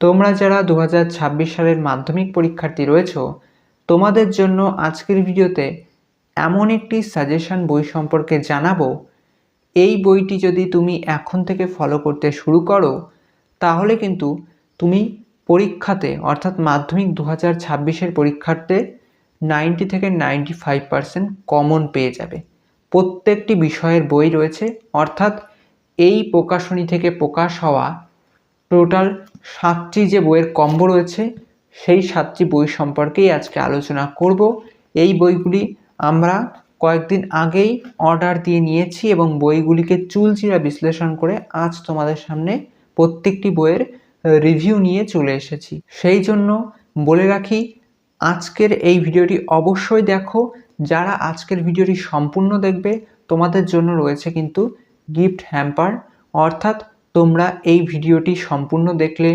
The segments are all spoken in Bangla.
তোমরা যারা দু হাজার ছাব্বিশ সালের মাধ্যমিক পরীক্ষার্থী রয়েছো, তোমাদের জন্য আজকের ভিডিওতে এমন একটি সাজেশন বই সম্পর্কে জানাব। এই বইটি যদি তুমি এখন থেকে ফলো করতে শুরু করো, তাহলে কিন্তু তুমি পরীক্ষাতে, অর্থাৎ মাধ্যমিক দু হাজার ছাব্বিশের পরীক্ষার্থে নাইনটি থেকে নাইনটি ফাইভ পার্সেন্ট কমন পেয়ে যাবে। প্রত্যেকটি বিষয়ের বই রয়েছে, অর্থাৎ এই প্রকাশনী থেকে প্রকাশ হওয়া টোটাল সাতটি যে বইয়ের কম্বো রয়েছে, সেই সাতটি বই সম্পর্কেই আজকে আলোচনা করব। এই বইগুলি আমরা কয়েকদিন আগেই অর্ডার দিয়ে নিয়েছি এবং বইগুলিকে চুলচিরা বিশ্লেষণ করে আজ তোমাদের সামনে প্রত্যেকটি বইয়ের রিভিউ নিয়ে চলে এসেছি। সেই জন্য বলে রাখি, আজকের এই ভিডিওটি অবশ্যই দেখো। যারা আজকের ভিডিওটি সম্পূর্ণ দেখবে, তোমাদের জন্য রয়েছে কিন্তু গিফট হ্যাম্পার অর্থাৎ তোমরা এই ভিডিওটি সম্পূর্ণ দেখলে,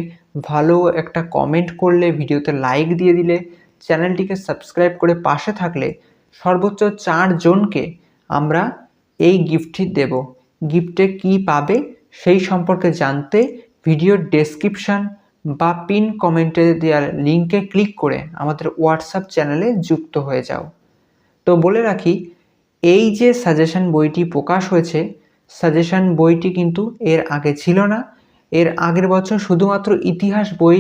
ভালো একটা কমেন্ট করলে, ভিডিওতে লাইক দিয়ে দিলে, চ্যানেলটিকে সাবস্ক্রাইব করে পাশে থাকলে সর্বোচ্চ চারজনকে আমরা এই গিফটটি দেব। গিফটে কি পাবে সেই সম্পর্কে জানতে ভিডিওর ডেসক্রিপশান বা পিন কমেন্টে দেওয়ার লিঙ্কে ক্লিক করে আমাদের হোয়াটসঅ্যাপ চ্যানেলে যুক্ত হয়ে যাও। তো বলে রাখি, এই যে সাজেশন বইটি প্রকাশ হয়েছে সাজেশন বইটি কিন্তু এর আগে ছিল না। এর আগের বছর শুধুমাত্র ইতিহাস বই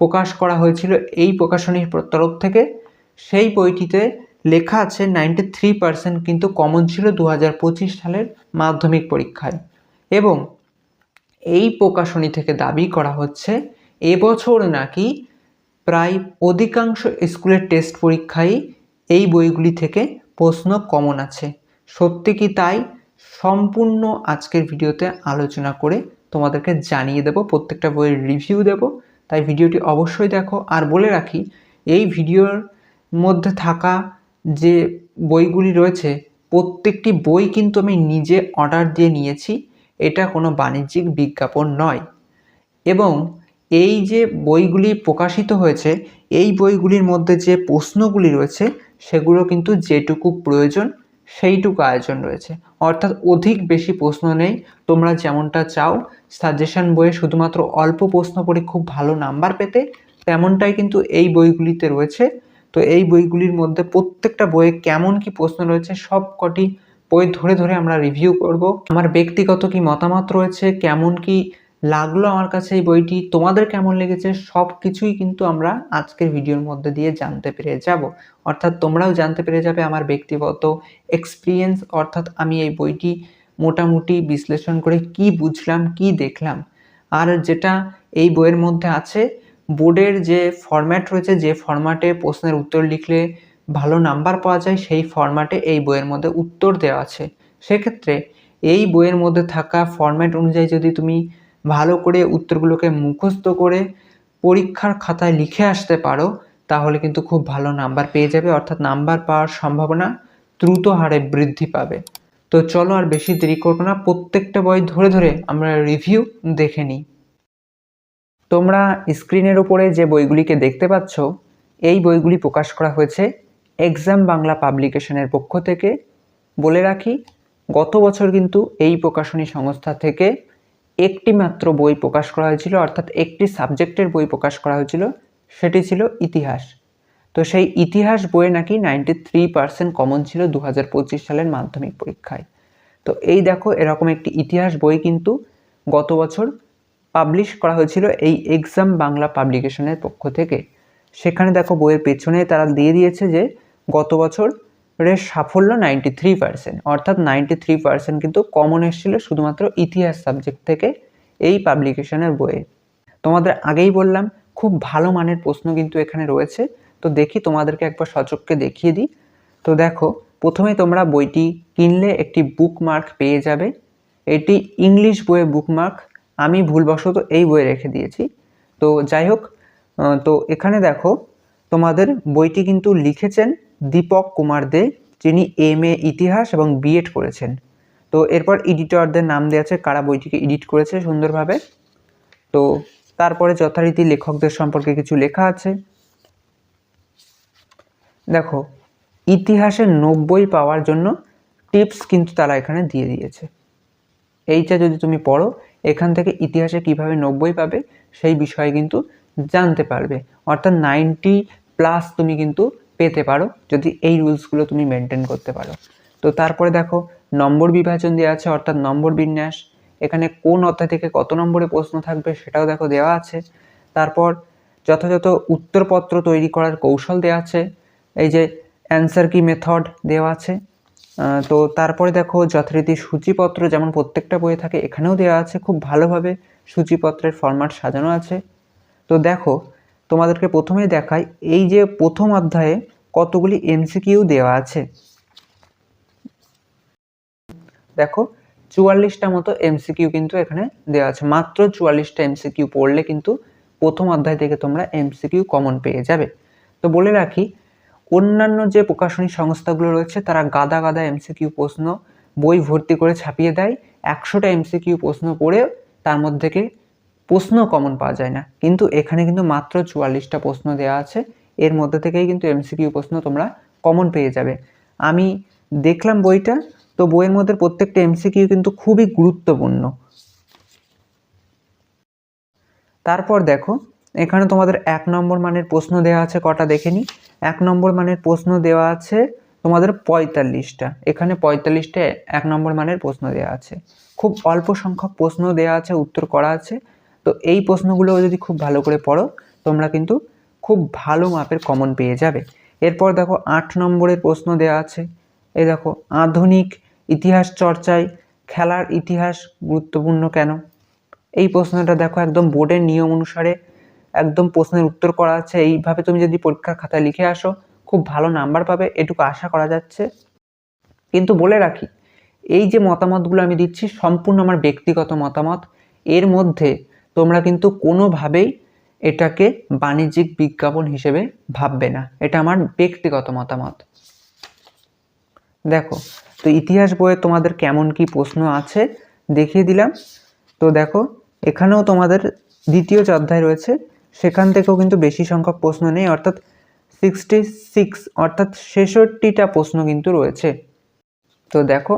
প্রকাশ করা হয়েছিল এই প্রকাশনীর তরফ থেকে। সেই বইটিতে লেখা আছে নাইনটি থ্রি পার্সেন্ট কিন্তু কমন ছিল দু হাজার পঁচিশ সালের মাধ্যমিক পরীক্ষায়। এবং এই প্রকাশনী থেকে দাবি করা হচ্ছে, এবছর নাকি প্রায় অধিকাংশ স্কুলের টেস্ট পরীক্ষায় এই বইগুলি থেকে প্রশ্ন কমন আছে। সত্যি কি তাই? সম্পূর্ণ আজকের ভিডিওতে আলোচনা করে তোমাদেরকে জানিয়ে দেব, প্রত্যেকটা বইয়ের রিভিউ দেব। তাই ভিডিওটি অবশ্যই দেখো। আর বলে রাখি, এই ভিডিওর মধ্যে থাকা যে বইগুলি রয়েছে, প্রত্যেকটি বই কিন্তু আমি নিজে অর্ডার দিয়ে নিয়েছি। এটা কোনো বাণিজ্যিক বিজ্ঞাপন নয়। এবং এই যে বইগুলি প্রকাশিত হয়েছে, এই বইগুলির মধ্যে যে প্রশ্নগুলি রয়েছে, সেগুলো কিন্তু যেটুকু প্রয়োজন সেইটুকু আয়োজন রয়েছে। অর্থাৎ অধিক বেশি প্রশ্ন নেই, তোমরা যেমনটা চাও। সাজেশন বইয়ে শুধুমাত্র অল্প প্রশ্ন পড়ে খুব ভালো নাম্বার পেতে, তেমনটাই কিন্তু এই বইগুলিতে রয়েছে। তো এই বইগুলির মধ্যে প্রত্যেকটা বইয়ে কেমন কি প্রশ্ন রয়েছে, সব কটি বই ধরে ধরে আমরা রিভিউ করব। আমার ব্যক্তিগত কি মতামত রয়েছে, কেমন কি লাগল আমার কাছে এই বইটি, তোমাদের কেমন লেগেছে সব কিছুই কিন্তু আমরা আজকের ভিডিওর মধ্যে দিয়ে জানতে পেরে যাব। অর্থাৎ তোমরাও জানতে পেরে যাবে আমার ব্যক্তিগত এক্সপিরিয়েন্স অর্থাৎ আমি এই বইটি মোটামুটি বিশ্লেষণ করে কি বুঝলাম, কি দেখলাম। আর যেটা এই বইয়ের মধ্যে আছে, বোর্ডের যে ফরম্যাট রয়েছে, যে ফরম্যাটে প্রশ্নের উত্তর লিখলে ভালো নাম্বার পাওয়া যায়, সেই ফরম্যাটে এই বইয়ের মধ্যে উত্তর দেওয়া আছে। সেক্ষেত্রে এই বইয়ের মধ্যে থাকা ফরম্যাট অনুযায়ী যদি তুমি ভালো করে উত্তরগুলোকে মুখস্থ করে পরীক্ষার খাতায় লিখে আসতে পারো, তাহলে কিন্তু খুব ভালো নাম্বার পেয়ে যাবে। অর্থাৎ নাম্বার পাওয়ার সম্ভাবনা দ্রুত হারে বৃদ্ধি পাবে। তো চলো আর বেশি দেরি করব না, প্রত্যেকটা বই ধরে ধরে আমরা রিভিউ দেখে নিই। তোমরা স্ক্রিনের উপরে যে বইগুলিকে দেখতে পাচ্ছ, এই বইগুলি প্রকাশ করা হয়েছে এক্সাম বাংলা পাবলিকেশনের পক্ষ থেকে। বলে রাখি, গত বছর কিন্তু এই প্রকাশনী সংস্থা থেকে একটি মাত্র বই প্রকাশ করা হয়েছিল, অর্থাৎ একটি সাবজেক্টের বই প্রকাশ করা হয়েছিল, সেটি ছিল ইতিহাস। তো সেই ইতিহাস বইয়ে নাকি নাইনটি থ্রি পার্সেন্ট কমন ছিল দু হাজার পঁচিশ সালের মাধ্যমিক পরীক্ষায়। তো এই দেখো, এরকম একটি ইতিহাস বই কিন্তু গত বছর পাবলিশ করা হয়েছিল এই এক্সাম বাংলা পাবলিকেশনের পক্ষ থেকে। সেখানে দেখো বইয়ের পেছনে তারা দিয়ে দিয়েছে যে গত বছর এর সাফল্য নাইনটি থ্রি পার্সেন্ট অর্থাৎ নাইনটি থ্রি পার্সেন্ট কিন্তু কমন এসেছিল শুধুমাত্র ইতিহাস সাবজেক্ট থেকে এই পাবলিকেশনের বইয়ে। তোমাদের আগেই বললাম, খুব ভালো মানের প্রশ্ন কিন্তু এখানে রয়েছে। তো দেখি তোমাদেরকে একবার সচককে দেখিয়ে দিই। তো দেখো, প্রথমে তোমরা বইটি কিনলে একটি বুকমার্ক পেয়ে যাবে। এটি ইংলিশ বইয়ে বুকমার্ক আমি ভুলবশত এই বইয়ে রেখে দিয়েছি। তো যাই হোক তো এখানে দেখো, তোমাদের বইটি কিন্তু লিখেছেন দীপক কুমার দে, যিনি এম এ ইতিহাস এবং বিএড করেছেন। তো এরপর এডিটরদের নাম দেওয়া আছে, কারা বইটিকে এডিট করেছে সুন্দরভাবে। তো তারপরে যথারীতি লেখকদের সম্পর্কে কিছু লেখা আছে। দেখো, ইতিহাসে নব্বই পাওয়ার জন্য টিপস কিন্তু তারা এখানে দিয়ে দিয়েছে। এইটা যদি তুমি পড়ো, এখান থেকে ইতিহাসে কীভাবে নব্বই পাবে সেই বিষয়ে কিন্তু জানতে পারবে। অর্থাৎ নাইনটি প্লাস তুমি কিন্তু পেতে পারো যদি এই রুলসগুলো তুমি মেনটেন করতে পারো। তো তারপরে দেখো, নম্বর বিভাজন দেওয়া আছে, অর্থাৎ নম্বর বিন্যাস। এখানে কোন অধ্যায় থেকে কত নম্বরে প্রশ্ন থাকবে সেটাও দেখো দেওয়া আছে। তারপর যথাযথ উত্তরপত্র তৈরি করার কৌশল দেওয়া আছে। এই যে অ্যান্সার কি মেথড দেওয়া আছে। তো তারপরে দেখো, যথারীতি সূচিপত্র যেমন প্রত্যেকটা বইয়ে থাকে, এখানেও দেওয়া আছে। খুব ভালোভাবে সূচিপত্রের ফরম্যাট সাজানো আছে। তো দেখো তোমাদেরকে প্রথমেই দেখাই, এই যে প্রথম অধ্যায়ে কতগুলি এমসিকিউ দেওয়া আছে। দেখো, চুয়াল্লিশটা মতো এমসিকিউ কিন্তু এখানে দেওয়া আছে। মাত্র চুয়াল্লিশটা এমসিকিউ পড়লে কিন্তু প্রথম অধ্যায় থেকে তোমরা এমসিকিউ কমন পেয়ে যাবে। তো বলে রাখি, অন্যান্য যে প্রকাশনী সংস্থাগুলো রয়েছে, তারা গাদা গাদা এমসিকিউ প্রশ্ন, বই ভর্তি করে ছাপিয়ে দেয়। একশোটা এমসিকিউ প্রশ্ন পড়ে তার মধ্যে প্রশ্ন কমন পাওয়া যায় না। কিন্তু এখানে কিন্তু মাত্র চুয়াল্লিশটা প্রশ্ন দেওয়া আছে। এর মধ্যে থেকেই কিন্তু এমসিকিউ প্রশ্ন তোমরা কমন পেয়ে যাবে। আমি দেখলাম বইটা, তো বইয়ের মধ্যে প্রত্যেকটা এমসিকিউ কিন্তু খুবই গুরুত্বপূর্ণ। তারপর দেখো, এখানে তোমাদের এক নম্বর মানের প্রশ্ন দেওয়া আছে, কটা দেখে নি। এক নম্বর মানের প্রশ্ন দেওয়া আছে তোমাদের পঁয়তাল্লিশটা। এখানে পঁয়তাল্লিশটা এক নম্বর মানের প্রশ্ন দেওয়া আছে। খুব অল্প সংখ্যক প্রশ্ন দেওয়া আছে, উত্তর করা আছে। তো এই প্রশ্নগুলো যদি খুব ভালো করে পড়ো, তোমরা কিন্তু খুব ভালো মাপের কমন পেয়ে যাবে। এরপর দেখো আট নম্বরের প্রশ্ন দেওয়া আছে। এই দেখো, আধুনিক ইতিহাস চর্চায় খেলার ইতিহাস গুরুত্বপূর্ণ কেন? এই প্রশ্নটা দেখো একদম বোর্ডের নিয়ম অনুসারে একদম প্রশ্নের উত্তর করা আছে। এইভাবে তুমি যদি পরীক্ষার খাতায় লিখে আসো, খুব ভালো নাম্বার পাবে, এটুকু আশা করা যাচ্ছে। কিন্তু বলে রাখি, এই যে মতামতগুলো আমি দিচ্ছি, সম্পূর্ণ আমার ব্যক্তিগত মতামত, এর মধ্যে তোমরা কিন্তু কোনোভাবেই এটাকে বাণিজ্যিক বিজ্ঞাপন হিসেবে ভাববে না। এটা আমার ব্যক্তিগত মতামত। দেখো, তো ইতিহাস বইয়ে তোমাদের কেমন কি প্রশ্ন আছে দেখিয়ে দিলাম। তো দেখো, এখানেও তোমাদের দ্বিতীয় যে অধ্যায় রয়েছে। সেখান থেকেও কিন্তু বেশি সংখ্যক প্রশ্ন নেই, অর্থাৎ সিক্সটি সিক্স অর্থাৎ ছেষট্টিটা প্রশ্ন কিন্তু রয়েছে। তো দেখো,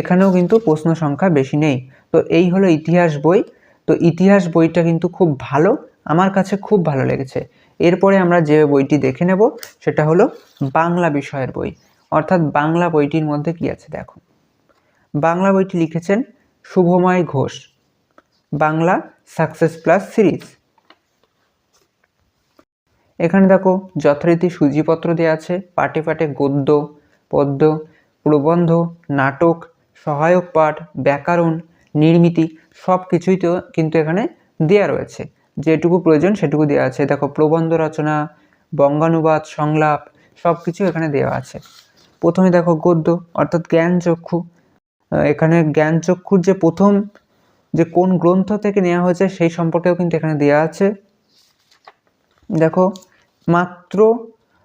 এখানেও কিন্তু প্রশ্ন সংখ্যা বেশি নেই। তো এই হলো ইতিহাস বই। তো ইতিহাস বইটা কিন্তু খুব ভালো, আমার কাছে খুব ভালো লেগেছে। এরপরে আমরা যে বইটি দেখে নেব, সেটা হলো বাংলা বিষয়ের বই। অর্থাৎ বাংলা বইটির মধ্যে কি আছে দেখো। বাংলা বইটি লিখেছেন Subhamoy Ghosh. Bangla success plus series. এখানে দেখো যথারীতি সূচিপত্র দেওয়া আছে, পাটে পাটে গদ্য, পদ্য, প্রবন্ধ, নাটক, সহায়ক পাঠ, ব্যাকরণ নির্মিতি সব কিছুই তো কিন্তু এখানে দেওয়া রয়েছে। যেটুকু প্রয়োজন সেটুকু দেওয়া আছে। দেখো, প্রবন্ধ রচনা, বঙ্গানুবাদ, সংলাপ সব কিছু এখানে দেওয়া আছে। প্রথমে দেখো গদ্য, অর্থাৎ জ্ঞানচক্ষু। এখানে জ্ঞানচক্ষুর যে প্রথম যে কোন গ্রন্থ থেকে নেওয়া হয়েছে সেই সম্পর্কেও কিন্তু এখানে দেওয়া আছে। দেখো, মাত্র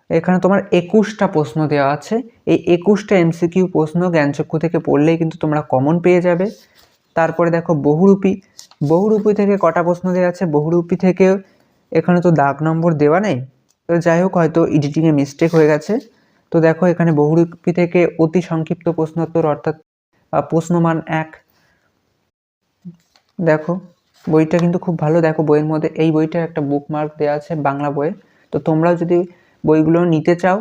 এখানে তোমার একুশটা প্রশ্ন দেওয়া আছে। এই একুশটা এমসিকিউ প্রশ্ন জ্ঞানচক্ষু থেকে পড়লেই কিন্তু তোমরা কমন পেয়ে যাবে। তারপরে দেখো বহুরূপী। বহুরূপী থেকে কটা প্রশ্ন দেওয়া আছে? বহুরূপী থেকে এখানে তো দাগ নম্বর দেওয়া নেই। তো যাই হোক, হয়তো এডিটিংয়ে মিস্টেক হয়ে গেছে। তো দেখো, এখানে বহুরূপী থেকে অতি সংক্ষিপ্ত প্রশ্নোত্তর অর্থাৎ প্রশ্নমান এক। দেখো, বইটা কিন্তু খুব ভালো। দেখো, বইয়ের মধ্যে এই বইটা একটা বুকমার্ক দেওয়া আছে বাংলা বইয়ে। তো তোমরাও যদি বইগুলো নিতে চাও,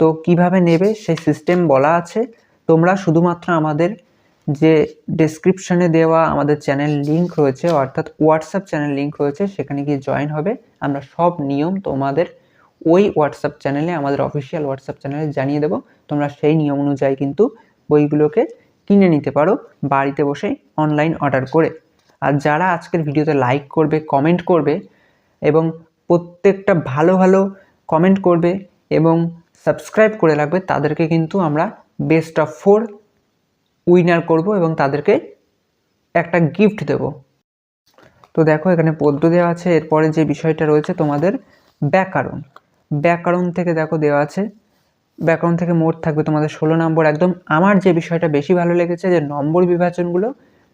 তো কীভাবে নেবে? সেই সিস্টেম বলা আছে। তোমরা শুধুমাত্র আমাদের যে ডেসক্রিপশনে দেওয়া আমাদের চ্যানেল লিংক রয়েছে, অর্থাৎ হোয়াটসঅ্যাপ চ্যানেল লিংক রয়েছে, সেখানে গিয়ে জয়েন হবে। আমরা সব নিয়ম তোমাদের ওই হোয়াটসঅ্যাপ চ্যানেলে আমাদের অফিসিয়াল হোয়াটসঅ্যাপ চ্যানেলে জানিয়ে দেবো। তোমরা সেই নিয়ম অনুযায়ী কিন্তু বইগুলোকে কিনে নিতে পারো বাড়িতে বসে অনলাইন অর্ডার করে। আর যারা আজকের ভিডিওতে লাইক করবে কমেন্ট করবে এবং প্রত্যেকটা ভালো ভালো কমেন্ট করবে এবং সাবস্ক্রাইব করে রাখবে, তাদেরকে কিন্তু আমরা বেস্ট অফ ফোর উইনার করব এবং তাদেরকে একটা গিফট দেব। তো দেখো এখানে পদ্য দেওয়া আছে, এরপরে যে বিষয়টা রয়েছে তোমাদের ব্যাকরণ। ব্যাকরণ থেকে দেখো দেওয়া আছে, ব্যাকরণ থেকে মোট থাকবে তোমাদের ষোলো নম্বর। একদম আমার যে বিষয়টা বেশি ভালো লেগেছে যে নম্বর বিভাজনগুলো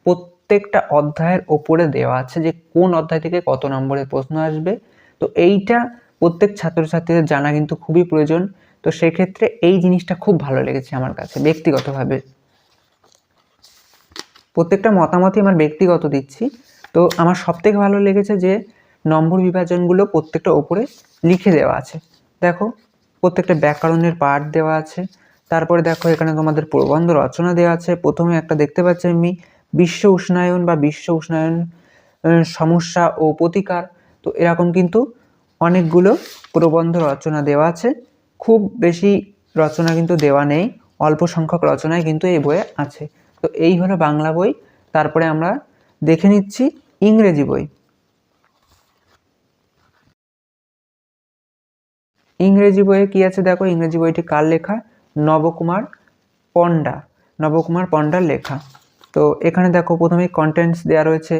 প্রত্যেকটা অধ্যায়ের ওপরে দেওয়া আছে যে কোন অধ্যায় থেকে কত নম্বরের প্রশ্ন আসবে। তো এইটা প্রত্যেক ছাত্রছাত্রীদের জানা কিন্তু খুবই প্রয়োজন। তো সেক্ষেত্রে এই জিনিসটা খুব ভালো লেগেছে আমার কাছে, ব্যক্তিগতভাবে। প্রত্যেকটা মতামতই আমার ব্যক্তিগত দিচ্ছি। তো আমার সবথেকে ভালো লেগেছে যে, নম্বর বিভাজনগুলো প্রত্যেকটা ওপরে লিখে দেওয়া আছে। দেখো, প্রত্যেকটা ব্যাকরণের পার্ট দেওয়া আছে। তারপরে দেখো, এখানে তোমাদের প্রবন্ধ রচনা দেওয়া আছে। প্রথমে একটা দেখতে পাচ্ছি আমি, বিশ্ব উষ্ণায়ন বা বিশ্ব উষ্ণায়ন সমস্যা ও প্রতিকার। তো এরকম কিন্তু অনেকগুলো প্রবন্ধ রচনা দেওয়া আছে। খুব বেশি রচনা কিন্তু দেওয়া নেই, অল্প সংখ্যক রচনায় কিন্তু এই বইয়ে আছে। তো এই হলো বাংলা বই। তারপরে আমরা দেখে নিচ্ছি ইংরেজি বই। ইংরেজি বইয়ে কি আছে দেখো? ইংরেজি বইটি কার লেখা? নবকুমার পণ্ডা। নবকুমার পণ্ডার লেখা। তো এখানে দেখো প্রথমে কন্টেন্টস দেওয়া রয়েছে।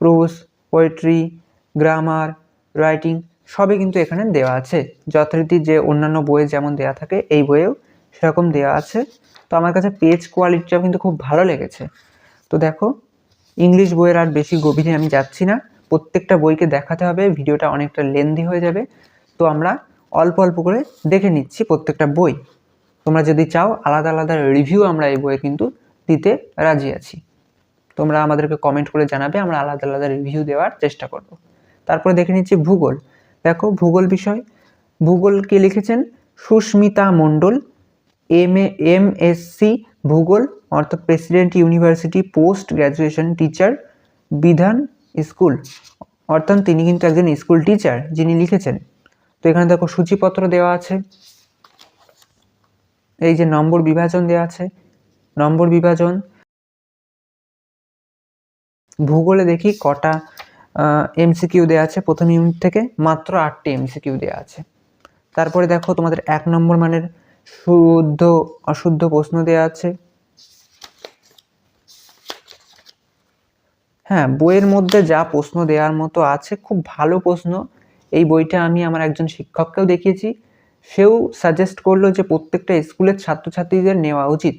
প্রোস পোয়েট্রি গ্রামার রাইটিং সবই কিন্তু এখানে দেওয়া আছে। যথারীতি যে অন্যান্য বইয়ে যেমন দেওয়া থাকে, এই বইয়েও সেরকম দেওয়া আছে। তো আমার কাছে পেজ কোয়ালিটিটাও কিন্তু খুব ভালো লেগেছে। তো দেখো ইংলিশ বইয়ের আর বেশি গভীরে আমি যাচ্ছি না। প্রত্যেকটা বইকে দেখাতে হবে, ভিডিওটা অনেকটা লেন্দি হয়ে যাবে। তো আমরা অল্প অল্প করে দেখে নিচ্ছি প্রত্যেকটা বই। তোমরা যদি চাও, আলাদা আলাদা রিভিউ আমরা এই বইয়ে কিন্তু দিতে রাজি আছি। তোমরা আমাদেরকে কমেন্ট করে জানাবে, আমরা আলাদা আলাদা রিভিউ দেওয়ার চেষ্টা করব। তারপরে দেখে নিচ্ছি ভূগোল। দেখো, ভূগোল বিষয়। ভূগোল কে লিখেছেন Susmita Mondal. M M Sc ভূগোল অর্থাৎ president university post graduation teacher Bidhan school অর্থাৎ তিনি কিন্তু একজন স্কুল টিচার যিনি লিখেছেন। তো এখানে দেখো সূচিপত্র দেওয়া আছে। এই যে নম্বর বিভাজন দেওয়া আছে। নম্বর বিভাজন। ভূগোলে দেখি কটা এমসিকিউ দেওয়া আছে প্রথম ইউনিট থেকে। মাত্র আটটি এমসিকিউ দেওয়া আছে। তারপরে দেখো তোমাদের এক নম্বর মানের শুদ্ধ, অশুদ্ধ প্রশ্ন দেওয়া আছে। হ্যাঁ বইয়ের মধ্যে যা প্রশ্ন দেওয়ার মতো আছে, খুব ভালো প্রশ্ন। এই বইটা আমি আমার একজন শিক্ষককেও দেখিয়েছি। সেও সাজেস্ট করল যে প্রত্যেকটা স্কুলের ছাত্রছাত্রীদের নেওয়া উচিত।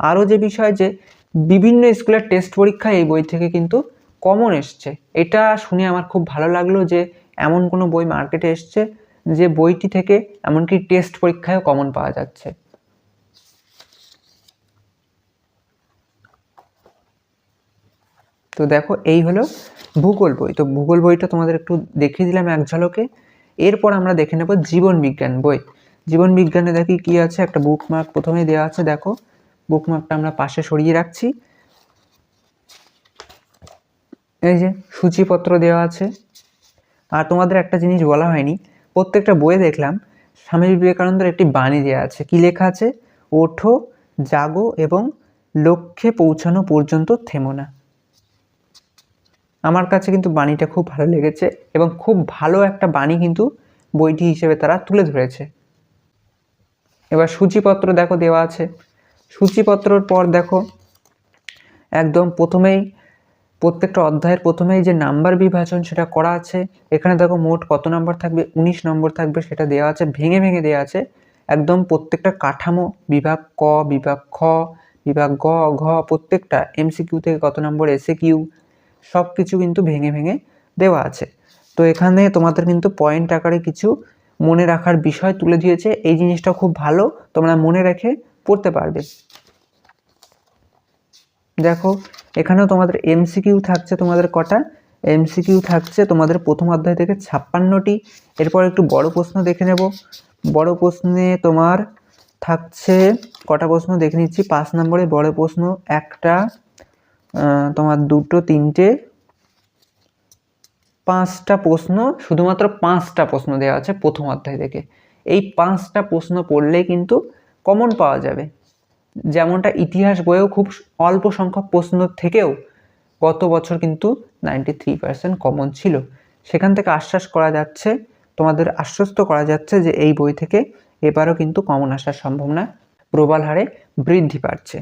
আরও যে বিষয় যে, বিভিন্ন স্কুলের টেস্ট পরীক্ষা এই বই থেকে কিন্তু কমন এসছে। এটা শুনে আমার খুব ভালো লাগল যে, এমন কোনো বই মার্কেটে এসছে যে বইটি থেকে এমনকি টেস্ট পরীক্ষায়ও কমন পাওয়া যাচ্ছে। তো দেখো, এই হলো ভূগোল বই। তো ভূগোল বইটা তোমাদের একটু দেখিয়ে দিলাম এক ঝলকে। এরপর আমরা দেখে নেব জীবন বিজ্ঞান বই। জীবন বিজ্ঞানে দেখি কি আছে? একটা বুকমার্ক প্রথমেই দেওয়া আছে, দেখো। বুকমার্কটা আমরা পাশে সরিয়ে রাখছি। এই যে সূচিপত্র দেওয়া আছে। আর তোমাদের একটা জিনিস বলা হয়নি প্রত্যেকটা বইয়ে দেখলাম স্বামী বিবেকানন্দের একটি বাণী দেওয়া আছে। কি লেখা আছে? ওঠো, জাগো এবং লক্ষ্যে পৌঁছানো পর্যন্ত থেমো না। আমার কাছে কিন্তু বাণীটা খুব ভালো লেগেছে এবং খুব ভালো একটা বাণী কিন্তু বইটি হিসেবে তারা তুলে ধরেছে। এবার সূচিপত্র দেখো দেওয়া আছে। সূচিপত্রর পর দেখো, একদম প্রথমেই প্রত্যেকটা অধ্যায়ের প্রথমেই যে নাম্বার বিভাজন সেটা করা আছে, এখানে দেখো মোট কত নাম্বার থাকবে? উনিশ নম্বর থাকবে, সেটা দেওয়া আছে, ভেঙে ভেঙে দেওয়া আছে। একদম প্রত্যেকটা কাঠামো, বিভাগ ক, বিভাগ খ, বিভাগ গ, ঘ, প্রত্যেকটা এমসিকিউ থেকে কত নম্বর? এসে কিউ সব কিছু কিন্তু ভেঙে ভেঙে দেওয়া আছে। তো এখানে তোমাদের কিন্তু পয়েন্ট আকারে কিছু মনে রাখার বিষয় তুলে দিয়েছে। এই জিনিসটা খুব ভালো, তোমরা মনে রেখে পড়তে পারবে। দেখো এখানেও তোমাদের এমসিকিউ থাকছে তোমাদের কটা। এমসিকিউ থাকছে তোমাদের প্রথম অধ্যায় থেকে ছাপ্পান্নটি। এরপর একটু বড় প্রশ্ন দেখে নেব। বড় প্রশ্নে তোমার থাকছে কটা প্রশ্ন দেখে নিচ্ছি। পাঁচ নম্বরে বড় প্রশ্ন একটা তোমার দুটো, তিনটে। পাঁচটা প্রশ্ন, শুধুমাত্র পাঁচটা প্রশ্ন দেওয়া আছে প্রথম অধ্যায় থেকে। এই পাঁচটা প্রশ্ন পড়লেই কিন্তু কমন পাওয়া যাবে। যেমনটা ইতিহাস বইয়েও খুব অল্প সংখ্যক প্রশ্ন থেকেও গত বছর কিন্তু নাইনটি থ্রি পার্সেন্ট কমন ছিল। সেখান থেকে আশ্বাস করা যাচ্ছে, তোমাদের আশ্বস্ত করা যাচ্ছে যে এই বই থেকে এবারও কিন্তু কমন আসার সম্ভাবনা প্রবল হারে বৃদ্ধি পাচ্ছে।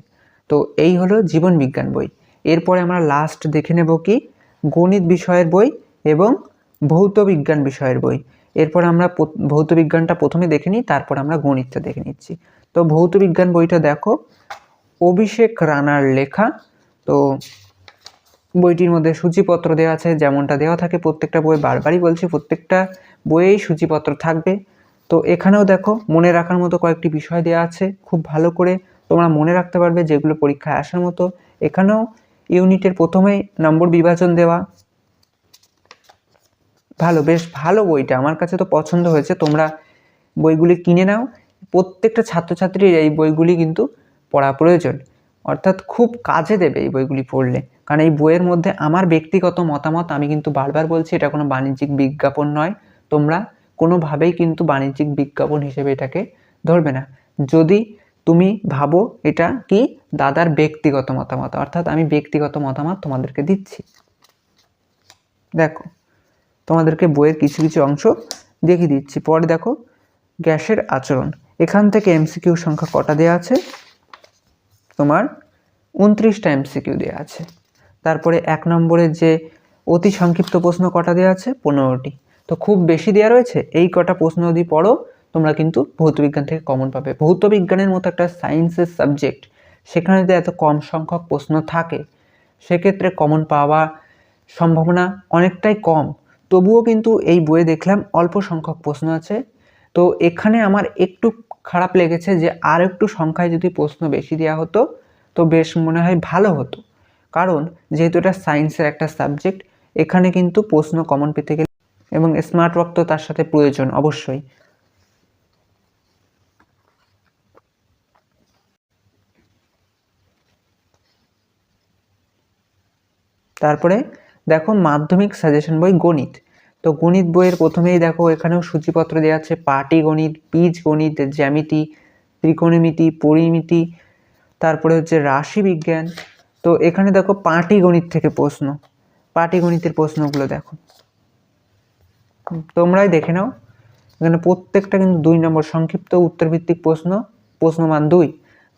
তো এই হলো জীবন বিজ্ঞান বই। এরপরে আমরা লাস্ট দেখে নেব কি? গণিত বিষয়ের বই এবং ভৌত বিজ্ঞান বিষয়ের বই। এরপর আমরা ভৌত বিজ্ঞানটা প্রথমে দেখে নিই, তারপর আমরা গণিতটা দেখে নিচ্ছি। তো ভৌত বিজ্ঞান বইটা দেখো। অভিষেক রানার লেখা। তো বইটির মধ্যে সূচিপত্র দেওয়া আছে, যেমনটা দেওয়া থাকে প্রত্যেকটা বই, বারবারই বলছি প্রত্যেকটা বইয়েই সূচিপত্র থাকবে। তো এখানেও দেখো, মনে রাখার মতো কয়েকটি বিষয় দেওয়া আছে, খুব ভালো করে তোমরা মনে রাখতে পারবে যেগুলো পরীক্ষায় আসার মতো। এখানেও ইউনিটের প্রথমেই নম্বর বিভাজন দেওয়া। ভালো, বেশ ভালো বইটা, আমার কাছে তো পছন্দ হয়েছে, তোমরা বইগুলি কিনে নাও। প্রত্যেকটা ছাত্রছাত্রীর এই বইগুলি কিন্তু পড়া প্রয়োজন। অর্থাৎ খুব কাজে দেবে এই বইগুলি পড়লে। কারণ এই বইয়ের মধ্যে আমার ব্যক্তিগত মতামত, আমি কিন্তু বারবার বলছি, এটা কোনো বাণিজ্যিক বিজ্ঞাপন নয়। তোমরা কোনোভাবেই কিন্তু বাণিজ্যিক বিজ্ঞাপন হিসেবে এটাকে ধরবে না। যদি তুমি ভাবো এটা কি, দাদার ব্যক্তিগত মতামত, অর্থাৎ আমি ব্যক্তিগত মতামত তোমাদেরকে দিচ্ছি। দেখো, তোমাদেরকে বইয়ের কিছু কিছু অংশ দেখিয়ে দিচ্ছি। পরে দেখো, গ্যাসের আচরণ। এখান থেকে এমসিকিউ সংখ্যা কটা দেওয়া আছে? তোমার উনত্রিশটা এমসিকিউ দেওয়া আছে। তারপরে এক নম্বরের যে অতি সংক্ষিপ্ত প্রশ্ন কটা দেওয়া আছে? পনেরোটি। তো খুব বেশি দেওয়া রয়েছে? এই কটা প্রশ্ন যদি পড়ো, তোমরা কিন্তু ভৌতবিজ্ঞান থেকে কমন পাবে। ভৌতবিজ্ঞানের মতো একটা সায়েন্সের সাবজেক্ট সেখানে যদি এত কম সংখ্যক প্রশ্ন থাকে, সেক্ষেত্রে কমন পাওয়া সম্ভাবনা অনেকটাই কম। তবুও কিন্তু এই বইয়ে দেখলাম অল্প সংখ্যক প্রশ্ন আছে। তো এখানে আমার একটু খারাপ লেগেছে যে আর একটু সংখ্যায় যদি প্রশ্ন বেশি দেওয়া হতো, তো বেশ মনে হয় ভালো হতো। কারণ যেহেতু এটা সায়েন্সের একটা সাবজেক্ট এখানে কিন্তু প্রশ্ন কমন পেতে গেলে এবং স্মার্ট ওয়ার্ক তো তার সাথে প্রয়োজন অবশ্যই। তারপরে দেখো মাধ্যমিক সাজেশন বই গণিত। তো গণিত বইয়ের প্রথমেই দেখো, এখানেও সূচিপত্র দেওয়া আছে পাটিগণিত বীজ গণিত, জ্যামিতি, ত্রিকোণমিতি, পরিমিতি, তারপরে হচ্ছে রাশি বিজ্ঞান। তো এখানে দেখো পাটিগণিত থেকে প্রশ্ন পাটিগণিতের প্রশ্নগুলো দেখো। তোমরাই দেখে নাও, এখানে প্রত্যেকটা কিন্তু দুই নম্বর সংক্ষিপ্ত উত্তরভিত্তিক প্রশ্ন, প্রশ্নমান দুই।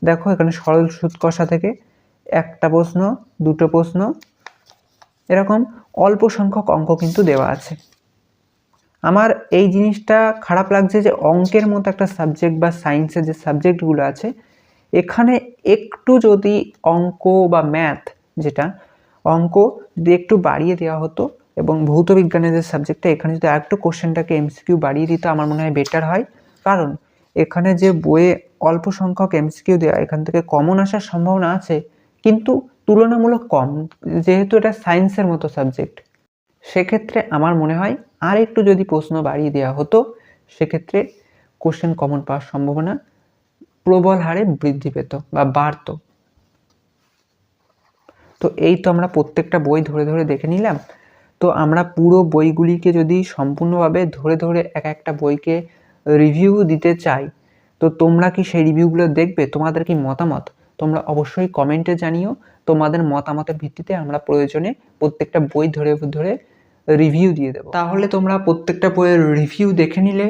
দেখো এখানে সরল সুদ কষা থেকে একটা প্রশ্ন, দুটো প্রশ্ন, এরকম অল্প সংখ্যক অঙ্ক কিন্তু দেওয়া আছে। আমার এই জিনিসটা খারাপ লাগছে যে অঙ্কের মতো একটা সাবজেক্ট বা সায়েন্সের যে সাবজেক্টগুলো আছে, এখানে একটু যদি অঙ্ক বা ম্যাথ যেটা, অঙ্ক যদি একটু বাড়িয়ে দেওয়া হতো এবং ভৌত বিজ্ঞানের যে সাবজেক্টটা এখানে যদি আরেকটু কোশ্চেনটাকে এমসিকিউ বাড়িয়ে দিত, আমার মনে হয় বেটার হয়। কারণ এখানে যে বইয়ে অল্প সংখ্যক এমসিকিউ দেওয়া, এখান থেকে কমন আসার সম্ভাবনা আছে, কিন্তু তুলনামূলক কম, যেহেতু এটা সায়েন্সের মতো সাবজেক্ট সেক্ষেত্রে আমার মনে হয় আর একটু যদি প্রশ্ন বাড়িয়ে দেওয়া হতো, সেক্ষেত্রে কোশ্চেন কমন পাওয়ার সম্ভাবনা প্রবল হারে বৃদ্ধি পেত বা বাড়তো। তো এই তো আমরা প্রত্যেকটা বই ধরে ধরে দেখে নিলাম। তো আমরা পুরো বইগুলিকে যদি সম্পূর্ণভাবে ধরে ধরে এক একটা বইকে রিভিউ দিতে চাই, তো তোমরা কি সেই রিভিউগুলো দেখবে? তোমাদের কি মতামত? তোমরা অবশ্যই কমেন্টে জানিও। তোমাদের মতামতের ভিত্তিতে আমরা প্রয়োজনে প্রত্যেকটা বই ধরে ধরে রিভিউ দিয়ে দেবো। তাহলে তোমরা প্রত্যেকটা বইয়ের রিভিউ দেখে নিলে,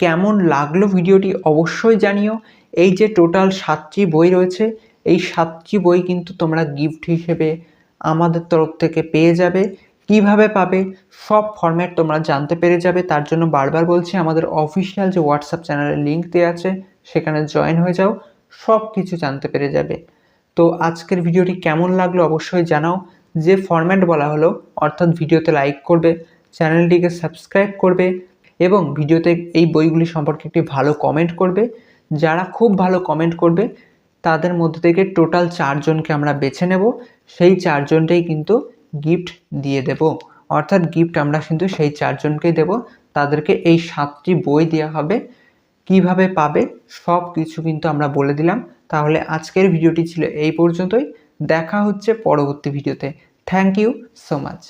কেমন লাগল ভিডিওটি অবশ্যই জানিও। এই যে টোটাল সাতটি বই রয়েছে, এই সাতটি বই কিন্তু তোমরা গিফট হিসেবে আমাদের তরফ থেকে পেয়ে যাবে। কীভাবে পাবে, সব ফর্ম্যাট তোমরা জানতে পেরে যাবে। তার জন্য বারবার বলছি, আমাদের অফিসিয়াল যে হোয়াটসঅ্যাপ চ্যানেলের লিঙ্ক দেওয়া আছে, সেখানে জয়েন হয়ে যাও সব কিছু জানতে পেরে যাবে। তো আজকের ভিডিওটি কেমন লাগল অবশ্যই জানাও। যে ফরম্যাট বলা হলো, অর্থাৎ ভিডিওতে লাইক করবে চ্যানেলটিকে সাবস্ক্রাইব করবে এবং ভিডিওতে এই বইগুলি সম্পর্কে একটি ভালো কমেন্ট করবে। যারা খুব ভালো কমেন্ট করবে, তাদের মধ্যে থেকে টোটাল চারজনকে আমরা বেছে নেব। সেই চারজনটাই কিন্তু গিফট দিয়ে দেব। অর্থাৎ গিফট আমরা কিন্তু সেই চারজনকেই দেব। তাদেরকে এই সাতটি বই দেওয়া হবে। কীভাবে পাবে সব কিছু কিন্তু আমরা বলে দিলাম। তাহলে আজকের ভিডিওটি ছিল এই পর্যন্তই। দেখা হচ্ছে পরবর্তী ভিডিওতে। Thank you so much